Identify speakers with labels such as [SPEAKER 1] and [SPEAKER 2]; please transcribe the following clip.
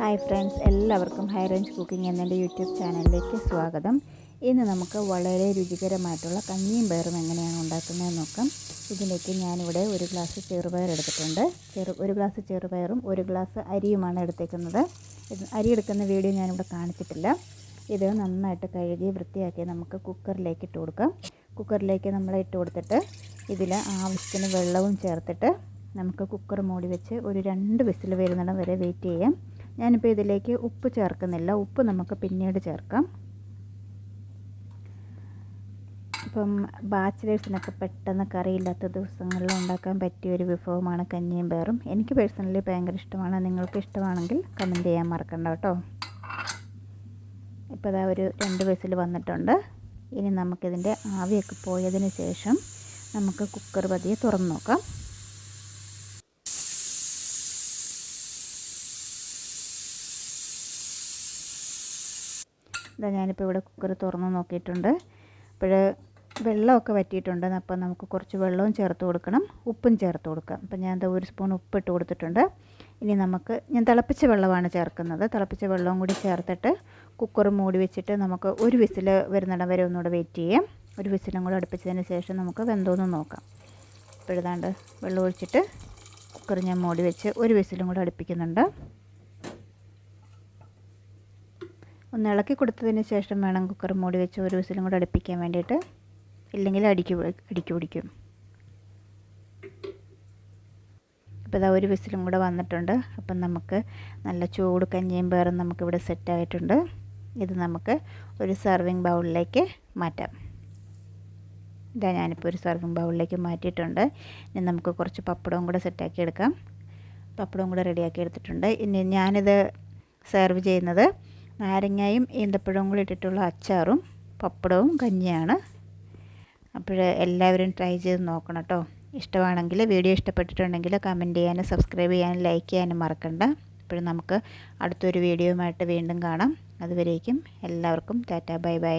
[SPEAKER 1] Hi friends എല്ലാവർക്കും high range cooking എന്നെന്റെ YouTube ചാനലിലേക്ക് സ്വാഗതം. ഇന്ന് നമുക്ക് വളരെ രുചികരമായിട്ടുള്ള കഞ്ഞിയും പയറും എങ്ങനെയാണ് ഉണ്ടാക്കുന്നതെന്ന് നോക്കാം. ഇതിലേക്ക് ഞാനിവിടെ ഒരു ഗ്ലാസ് ചെറുപയർ എടുത്തിട്ടുണ്ട്. ചെറു ഒരു ഗ്ലാസ് ചെറുപയറും ഒരു ഗ്ലാസ് അരിയുമാണ് എടുത്തേക്കുന്നത്. അരി എടുക്കുന്ന വീഡിയോ ഞാനിവിടെ കാണിച്ചിട്ടില്ല. ഇത് നന്നായിട്ട് കഴുകി വൃത്തിയാക്കി നമുക്ക് കുക്കറിലേക്ക് ഇട്ട് കൊടുക്കാം. കുക്കറിലേക്ക് നമ്മൾ ഇട്ട് കൊടുത്തിട്ട് ഇതിൽ ആവശ്യത്തിന് വെള്ളവും ചേർത്തിട്ട് നമുക്ക് കുക്കർ മൂടി വെച്ച് ഒരു രണ്ട് വിസിൽ വരുന്നിടം വരെ വെയിറ്റ് ചെയ്യാം. ഞാനിപ്പോൾ ഇതിലേക്ക് ഉപ്പ് ചേർക്കുന്നില്ല. ഉപ്പ് നമുക്ക് പിന്നീട് ചേർക്കാം. ഇപ്പം ബാച്ചിലേഴ്സിനൊക്കെ പെട്ടെന്ന് കറിയില്ലാത്ത ദിവസങ്ങളിൽ ഉണ്ടാക്കാൻ പറ്റിയ ഒരു വിഭവമാണ് കഞ്ഞിയും പേറും എനിക്ക് പേഴ്സണലി ഭയങ്കര ഇഷ്ടമാണ്. നിങ്ങൾക്ക് ഇഷ്ടമാണെങ്കിൽ കമന്റ് ചെയ്യാൻ മറക്കണ്ട കേട്ടോ. ഇപ്പോൾ ഇതാ ഒരു രണ്ട് വിസിൽ വന്നിട്ടുണ്ട്. ഇനി നമുക്കിതിന്റെ ആവിയൊക്കെ പോയതിന് ശേഷം നമുക്ക് കുക്കർ പതിയെ തുറന്ന് നോക്കാം. ഇതാ ഞാനിപ്പോൾ ഇവിടെ കുക്കർ തുറന്ന് നോക്കിയിട്ടുണ്ട്. അപ്പോൾ വെള്ളമൊക്കെ വറ്റിയിട്ടുണ്ട്. അപ്പോൾ നമുക്ക് കുറച്ച് വെള്ളവും ചേർത്ത് കൊടുക്കണം. ഉപ്പും ചേർത്ത് കൊടുക്കാം. അപ്പോൾ ഞാൻ ഒരു സ്പൂൺ ഉപ്പ് ഇട്ട് കൊടുത്തിട്ടുണ്ട്. ഇനി നമുക്ക് ഞാൻ തിളപ്പിച്ച വെള്ളമാണ് ചേർക്കുന്നത്. തിളപ്പിച്ച വെള്ളവും കൂടി ചേർത്തിട്ട് കുക്കർ മൂടി വെച്ചിട്ട് നമുക്ക് ഒരു വിസിൽ വരുന്നിടം വരെ ഒന്നുകൂടെ വെയിറ്റ് ചെയ്യാം. ഒരു വിസിലും കൂടെ അടുപ്പിച്ചതിന് ശേഷം നമുക്ക് വെന്തോന്ന് നോക്കാം. ഇപ്പോൾ എഴുതാണ്ട് വെള്ളം ഒഴിച്ചിട്ട് കുക്കർ ഞാൻ മൂടി വെച്ച് ഒരു വിസിലും കൂടെ അടുപ്പിക്കുന്നുണ്ട്. ഒന്ന് ഇളക്കി കൊടുത്തതിന് ശേഷം വേണം കുക്കർ മൂടി വെച്ച് ഒരു വിസിലും കൂടെ അടുപ്പിക്കാൻ വേണ്ടിയിട്ട്. ഇല്ലെങ്കിൽ അടിക്ക് അടിക്ക് പിടിക്കും. അപ്പോൾ ഇതാ ഒരു വിസിലും കൂടെ വന്നിട്ടുണ്ട്. അപ്പം നമുക്ക് നല്ല ചൂട് കഞ്ഞിയും പേറും നമുക്കിവിടെ സെറ്റായിട്ടുണ്ട്. ഇത് നമുക്ക് ഒരു സർവിങ് ബൗളിലേക്ക് മാറ്റാം. ഇതാ ഞാനിപ്പോൾ ഒരു സർവിങ് ബൗളിലേക്ക് മാറ്റിയിട്ടുണ്ട്. ഇനി നമുക്ക് കുറച്ച് പപ്പടവും കൂടെ സെറ്റാക്കി എടുക്കാം പപ്പടവും കൂടെ റെഡിയാക്കി എടുത്തിട്ടുണ്ട്. ഇനി ഞാനിത് സെർവ് ചെയ്യുന്നത് നാരങ്ങയും ഈന്തപ്പഴവും കൂടി ഇട്ടിട്ടുള്ള അച്ചാറും പപ്പടവും കഞ്ഞിയാണ്. അപ്പോൾ എല്ലാവരും ട്രൈ ചെയ്ത് നോക്കണം കേട്ടോ ഇഷ്ടമാണെങ്കിൽ വീഡിയോ ഇഷ്ടപ്പെട്ടിട്ടുണ്ടെങ്കിൽ കമന്റ് ചെയ്യാനും സബ്സ്ക്രൈബ് ചെയ്യാനും ലൈക്ക് ചെയ്യാനും മറക്കണ്ട. അപ്പോൾ നമുക്ക് അടുത്തൊരു വീഡിയോയുമായിട്ട് വീണ്ടും കാണാം. അതുവരേക്കും എല്ലാവർക്കും ടാറ്റാ ബൈ ബൈ.